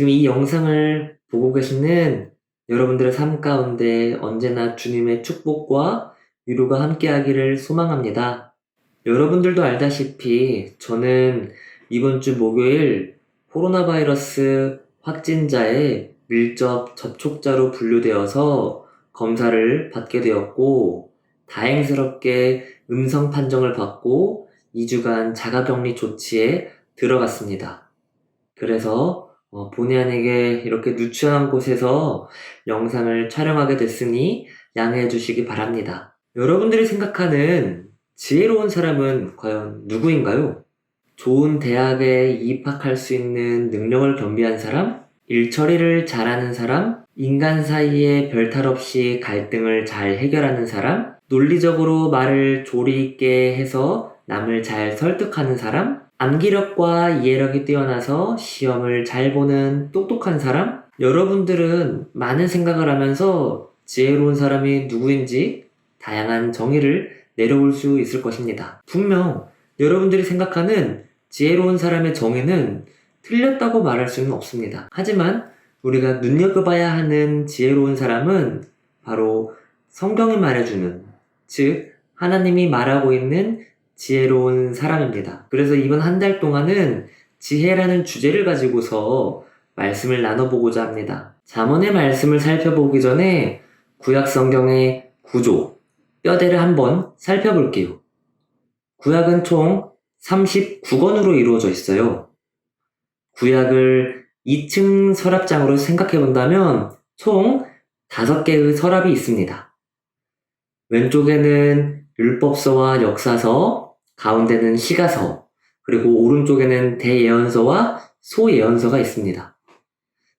지금 이 영상을 보고 계시는 여러분들의 삶 가운데 언제나 주님의 축복과 위로가 함께하기를 소망합니다. 여러분들도 알다시피 저는 이번 주 목요일 코로나 바이러스 확진자의 밀접 접촉자로 분류되어서 검사를 받게 되었고 다행스럽게 음성 판정을 받고 2주간 자가격리 조치에 들어갔습니다. 그래서 어, 본의 아니게 이렇게 누추한 곳에서 영상을 촬영하게 됐으니 양해해 주시기 바랍니다. 여러분들이 생각하는 지혜로운 사람은 과연 누구인가요? 좋은 대학에 입학할 수 있는 능력을 겸비한 사람? 일 처리를 잘하는 사람? 인간 사이에 별탈 없이 갈등을 잘 해결하는 사람? 논리적으로 말을 조리 있게 해서 남을 잘 설득하는 사람? 암기력과 이해력이 뛰어나서 시험을 잘 보는 똑똑한 사람? 여러분들은 많은 생각을 하면서 지혜로운 사람이 누구인지 다양한 정의를 내려올 수 있을 것입니다. 분명 여러분들이 생각하는 지혜로운 사람의 정의는 틀렸다고 말할 수는 없습니다. 하지만 우리가 눈여겨봐야 하는 지혜로운 사람은 바로 성경이 말해주는, 즉, 하나님이 말하고 있는 지혜로운 사람입니다. 그래서 이번 한 달 동안은 지혜라는 주제를 가지고서 말씀을 나눠보고자 합니다. 잠언의 말씀을 살펴보기 전에 구약 성경의 구조, 뼈대를 한번 살펴볼게요. 구약은 총 39권으로 이루어져 있어요. 구약을 2층 서랍장으로 생각해 본다면 총 5개의 서랍이 있습니다. 왼쪽에는 율법서와 역사서, 가운데는 시가서, 그리고 오른쪽에는 대예언서와 소예언서가 있습니다.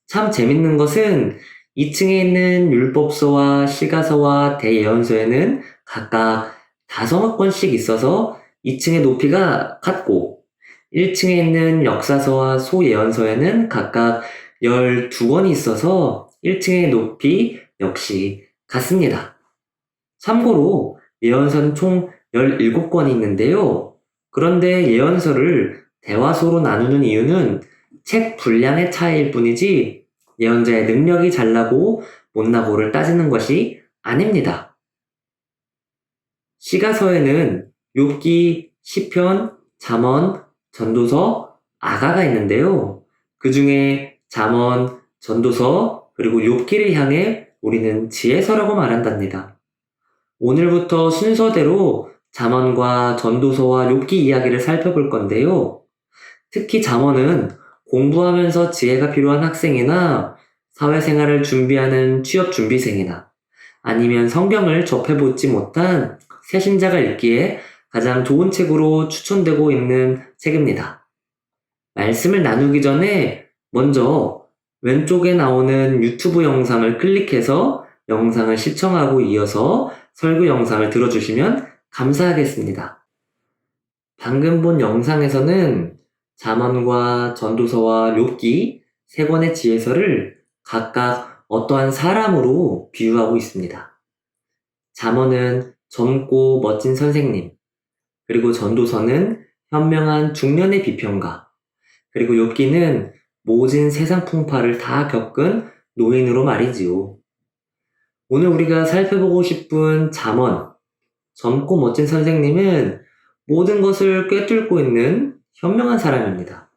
참 재밌는 것은 2층에 있는 율법서와 시가서와 대예언서에는 각각 다섯 권씩 있어서 2층의 높이가 같고 1층에 있는 역사서와 소예언서에는 각각 12권이 있어서 1층의 높이 역시 같습니다. 참고로 예언서는 총 17권이 있는데요. 그런데 예언서를 대화소로 나누는 이유는 책 분량의 차이일 뿐이지 예언자의 능력이 잘나고 못나고를 따지는 것이 아닙니다. 시가서에는 욥기, 시편, 잠언, 전도서, 아가가 있는데요. 그 중에 잠언, 전도서, 그리고 욥기를 향해 우리는 지혜서라고 말한답니다. 오늘부터 순서대로 잠언과 전도서와 욥기 이야기를 살펴볼 건데요. 특히 잠언은 공부하면서 지혜가 필요한 학생이나 사회생활을 준비하는 취업 준비생이나 아니면 성경을 접해보지 못한 새신자가 읽기에 가장 좋은 책으로 추천되고 있는 책입니다. 말씀을 나누기 전에 먼저 왼쪽에 나오는 유튜브 영상을 클릭해서 영상을 시청하고 이어서 설교 영상을 들어주시면 감사하겠습니다. 방금 본 영상에서는 잠언과 전도서와 욥기 세 권의 지혜서를 각각 어떠한 사람으로 비유하고 있습니다. 잠언은 젊고 멋진 선생님, 그리고 전도서는 현명한 중년의 비평가, 그리고 욥기는 모진 세상 풍파를 다 겪은 노인으로 말이지요. 오늘 우리가 살펴보고 싶은 잠언, 젊고 멋진 선생님은 모든 것을 꿰뚫고 있는 현명한 사람입니다.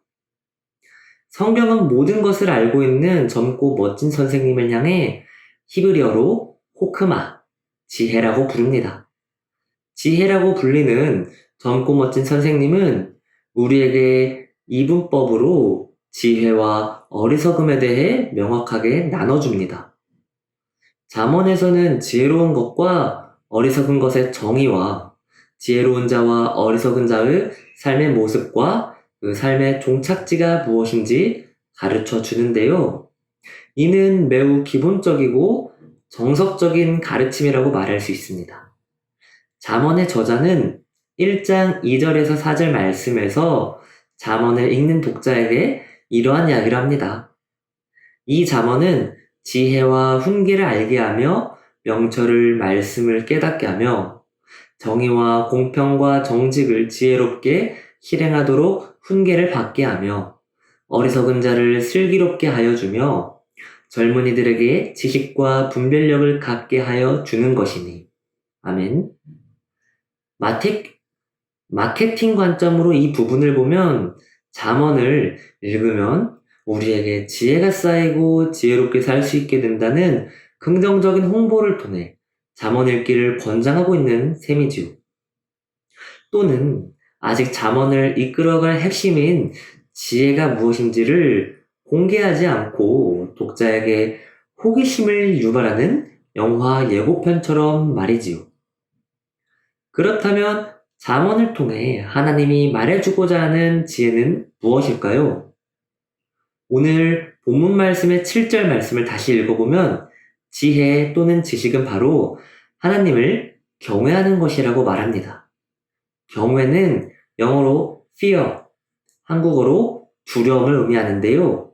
성경은 모든 것을 알고 있는 젊고 멋진 선생님을 향해 히브리어로 호크마, 지혜라고 부릅니다. 지혜라고 불리는 젊고 멋진 선생님은 우리에게 이분법으로 지혜와 어리석음에 대해 명확하게 나눠줍니다. 잠언에서는 지혜로운 것과 어리석은 것의 정의와 지혜로운 자와 어리석은 자의 삶의 모습과 그 삶의 종착지가 무엇인지 가르쳐 주는데요. 이는 매우 기본적이고 정석적인 가르침이라고 말할 수 있습니다. 잠언의 저자는 1장 2절에서 4절 말씀에서 잠언을 읽는 독자에게 이러한 이야기를 합니다. 이 잠언은 지혜와 훈계를 알게 하며 명철을 말씀을 깨닫게 하며 정의와 공평과 정직을 지혜롭게 실행하도록 훈계를 받게 하며 어리석은 자를 슬기롭게 하여 주며 젊은이들에게 지식과 분별력을 갖게 하여 주는 것이니. 아멘. 마테, 마케팅 관점으로 이 부분을 보면 잠언을 읽으면 우리에게 지혜가 쌓이고 지혜롭게 살 수 있게 된다는 긍정적인 홍보를 통해 잠언 읽기를 권장하고 있는 셈이지요. 또는 아직 잠언을 이끌어갈 핵심인 지혜가 무엇인지를 공개하지 않고 독자에게 호기심을 유발하는 영화 예고편처럼 말이지요. 그렇다면 잠언을 통해 하나님이 말해주고자 하는 지혜는 무엇일까요? 오늘 본문 말씀의 7절 말씀을 다시 읽어보면 지혜 또는 지식은 바로 하나님을 경외하는 것이라고 말합니다. 경외는 영어로 fear, 한국어로 두려움을 의미하는데요.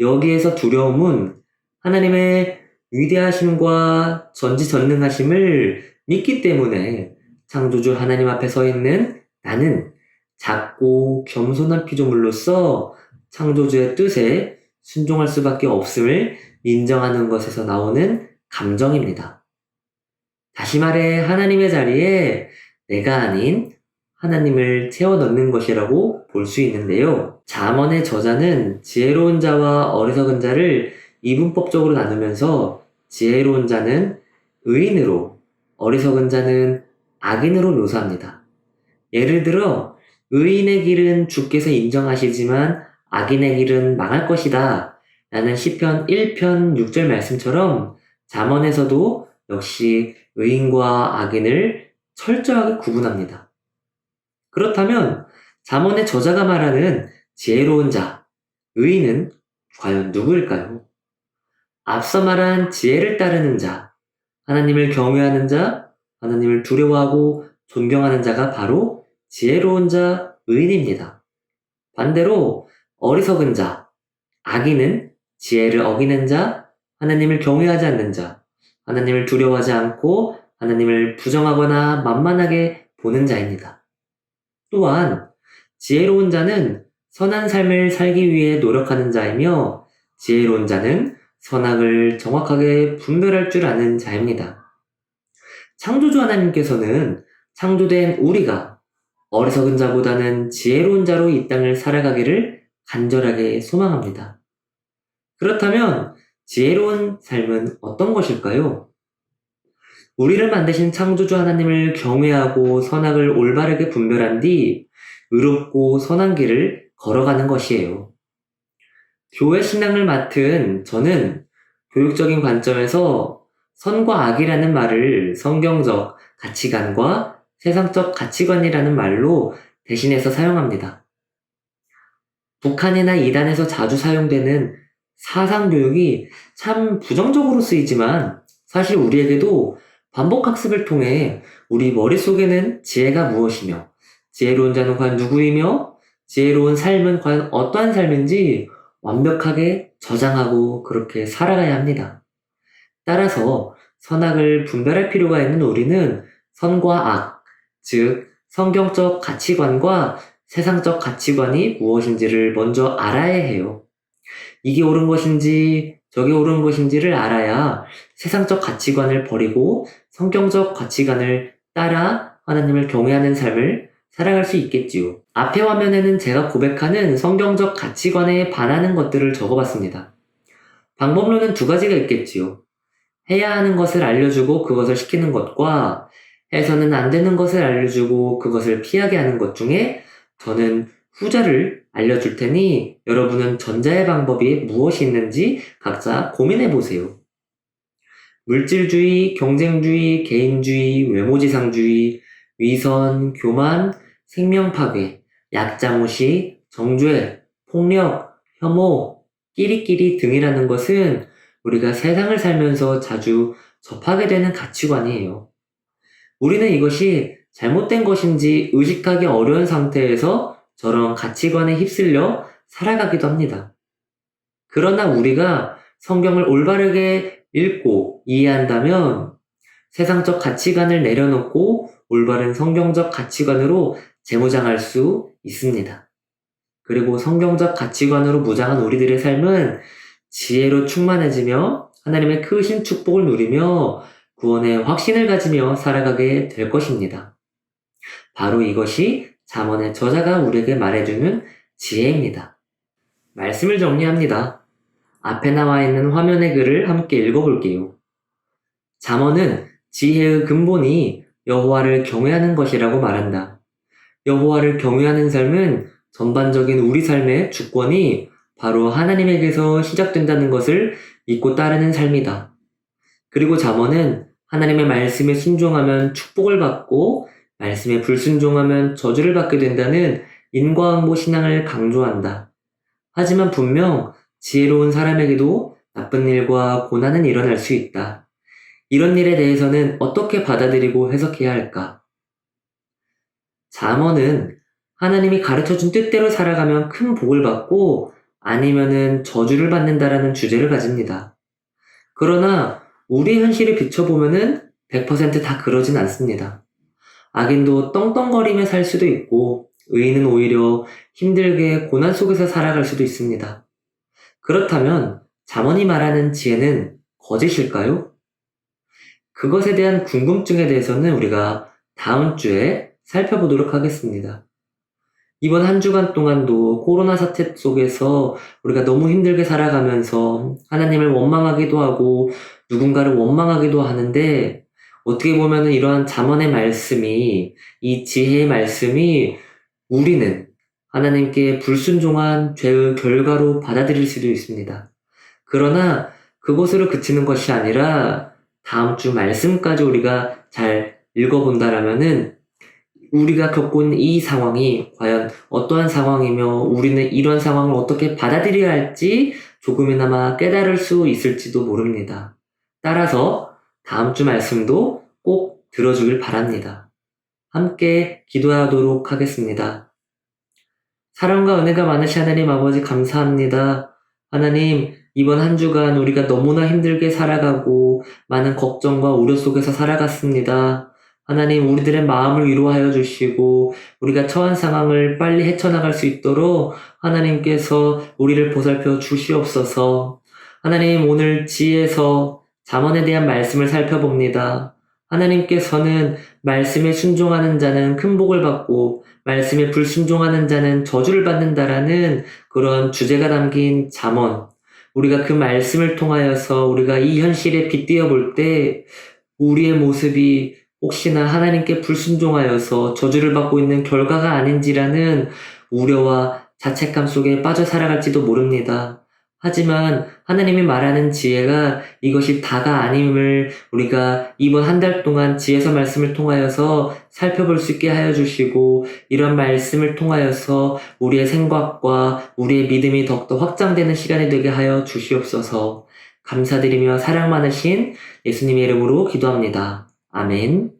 여기에서 두려움은 하나님의 위대하심과 전지전능하심을 믿기 때문에 창조주 하나님 앞에 서 있는 나는 작고 겸손한 피조물로서 창조주의 뜻에 순종할 수밖에 없음을 인정하는 것에서 나오는 감정입니다. 다시 말해 하나님의 자리에 내가 아닌 하나님을 채워 넣는 것이라고 볼 수 있는데요. 잠언의 저자는 지혜로운 자와 어리석은 자를 이분법적으로 나누면서 지혜로운 자는 의인으로 어리석은 자는 악인으로 묘사합니다. 예를 들어 의인의 길은 주께서 인정하시지만 악인의 길은 망할 것이다. 라는 시편 1편 6절 말씀처럼 잠언에서도 역시 의인과 악인을 철저하게 구분합니다. 그렇다면 잠언의 저자가 말하는 지혜로운 자, 의인은 과연 누구일까요? 앞서 말한 지혜를 따르는 자, 하나님을 경외하는 자, 하나님을 두려워하고 존경하는 자가 바로 지혜로운 자, 의인입니다. 반대로 어리석은 자, 악인은 지혜를 어기는 자, 하나님을 경외하지 않는 자, 하나님을 두려워하지 않고 하나님을 부정하거나 만만하게 보는 자입니다. 또한 지혜로운 자는 선한 삶을 살기 위해 노력하는 자이며 지혜로운 자는 선악을 정확하게 분별할 줄 아는 자입니다. 창조주 하나님께서는 창조된 우리가 어리석은 자보다는 지혜로운 자로 이 땅을 살아가기를 간절하게 소망합니다. 그렇다면 지혜로운 삶은 어떤 것일까요? 우리를 만드신 창조주 하나님을 경외하고 선악을 올바르게 분별한 뒤 의롭고 선한 길을 걸어가는 것이에요. 교회 신앙을 맡은 저는 교육적인 관점에서 선과 악이라는 말을 성경적 가치관과 세상적 가치관이라는 말로 대신해서 사용합니다. 북한이나 이단에서 자주 사용되는 사상교육이 참 부정적으로 쓰이지만 사실 우리에게도 반복학습을 통해 우리 머릿속에는 지혜가 무엇이며 지혜로운 자는 과연 누구이며 지혜로운 삶은 과연 어떠한 삶인지 완벽하게 저장하고 그렇게 살아가야 합니다. 따라서 선악을 분별할 필요가 있는 우리는 선과 악, 즉 성경적 가치관과 세상적 가치관이 무엇인지를 먼저 알아야 해요. 이게 옳은 것인지 저게 옳은 것인지를 알아야 세상적 가치관을 버리고 성경적 가치관을 따라 하나님을 경외하는 삶을 살아갈 수 있겠지요. 앞에 화면에는 제가 고백하는 성경적 가치관에 반하는 것들을 적어봤습니다. 방법론은 두 가지가 있겠지요. 해야 하는 것을 알려주고 그것을 시키는 것과 해서는 안 되는 것을 알려주고 그것을 피하게 하는 것 중에 저는 후자를 알려줄 테니 여러분은 전자의 방법이 무엇이 있는지 각자 고민해 보세요. 물질주의, 경쟁주의, 개인주의, 외모지상주의, 위선, 교만, 생명파괴, 약자무시, 정죄, 폭력, 혐오, 끼리끼리 등이라는 것은 우리가 세상을 살면서 자주 접하게 되는 가치관이에요. 우리는 이것이 잘못된 것인지 의식하기 어려운 상태에서 저런 가치관에 휩쓸려 살아가기도 합니다. 그러나 우리가 성경을 올바르게 읽고 이해한다면 세상적 가치관을 내려놓고 올바른 성경적 가치관으로 재무장할 수 있습니다. 그리고 성경적 가치관으로 무장한 우리들의 삶은 지혜로 충만해지며 하나님의 크신 축복을 누리며 구원의 확신을 가지며 살아가게 될 것입니다. 바로 이것이 잠언의 저자가 우리에게 말해주는 지혜입니다. 말씀을 정리합니다. 앞에 나와 있는 화면의 글을 함께 읽어볼게요. 잠언은 지혜의 근본이 여호와를 경외하는 것이라고 말한다. 여호와를 경외하는 삶은 전반적인 우리 삶의 주권이 바로 하나님에게서 시작된다는 것을 믿고 따르는 삶이다. 그리고 잠언은 하나님의 말씀에 순종하면 축복을 받고 말씀에 불순종하면 저주를 받게 된다는 인과응보 신앙을 강조한다. 하지만 분명 지혜로운 사람에게도 나쁜 일과 고난은 일어날 수 있다. 이런 일에 대해서는 어떻게 받아들이고 해석해야 할까? 잠언은 하나님이 가르쳐준 뜻대로 살아가면 큰 복을 받고 아니면은 저주를 받는다라는 주제를 가집니다. 그러나 우리 현실을 비춰보면은 100%다 그러진 않습니다. 악인도 떵떵거리며 살 수도 있고 의인은 오히려 힘들게 고난 속에서 살아갈 수도 있습니다. 그렇다면 잠언이 말하는 지혜는 거짓일까요? 그것에 대한 궁금증에 대해서는 우리가 다음 주에 살펴보도록 하겠습니다. 이번 한 주간 동안도 코로나 사태 속에서 우리가 너무 힘들게 살아가면서 하나님을 원망하기도 하고 누군가를 원망하기도 하는데 어떻게 보면 이러한 잠언의 말씀이 이 지혜의 말씀이 우리는 하나님께 불순종한 죄의 결과로 받아들일 수도 있습니다. 그러나 그것으로 그치는 것이 아니라 다음 주 말씀까지 우리가 잘 읽어본다라면은 우리가 있는 이 상황이 과연 어떠한 상황이며 우리는 이런 상황을 어떻게 받아들여야 할지 조금이나마 깨달을 수 있을지도 모릅니다. 따라서 다음 주 말씀도 꼭 들어주길 바랍니다. 함께 기도하도록 하겠습니다. 사랑과 은혜가 많으신 하나님 아버지 감사합니다. 하나님, 이번 한 주간 우리가 너무나 힘들게 살아가고 많은 걱정과 우려 속에서 살아갔습니다. 하나님, 우리들의 마음을 위로하여 주시고 우리가 처한 상황을 빨리 헤쳐나갈 수 있도록 하나님께서 우리를 보살펴 주시옵소서. 하나님, 오늘 지에서 잠언에 대한 말씀을 살펴봅니다. 하나님께서는 말씀에 순종하는 자는 큰 복을 받고 말씀에 불순종하는 자는 저주를 받는다라는 그런 주제가 담긴 잠언. 우리가 그 말씀을 통하여서 우리가 이 현실에 빗대어 볼 때 우리의 모습이 혹시나 하나님께 불순종하여서 저주를 받고 있는 결과가 아닌지라는 우려와 자책감 속에 빠져 살아갈지도 모릅니다. 하지만 하나님이 말하는 지혜가 이것이 다가 아님을 우리가 이번 한 달 동안 지혜서 말씀을 통하여서 살펴볼 수 있게 하여 주시고 이런 말씀을 통하여서 우리의 생각과 우리의 믿음이 더욱더 확장되는 시간이 되게 하여 주시옵소서 감사드리며 사랑 많으신 예수님의 이름으로 기도합니다. 아멘.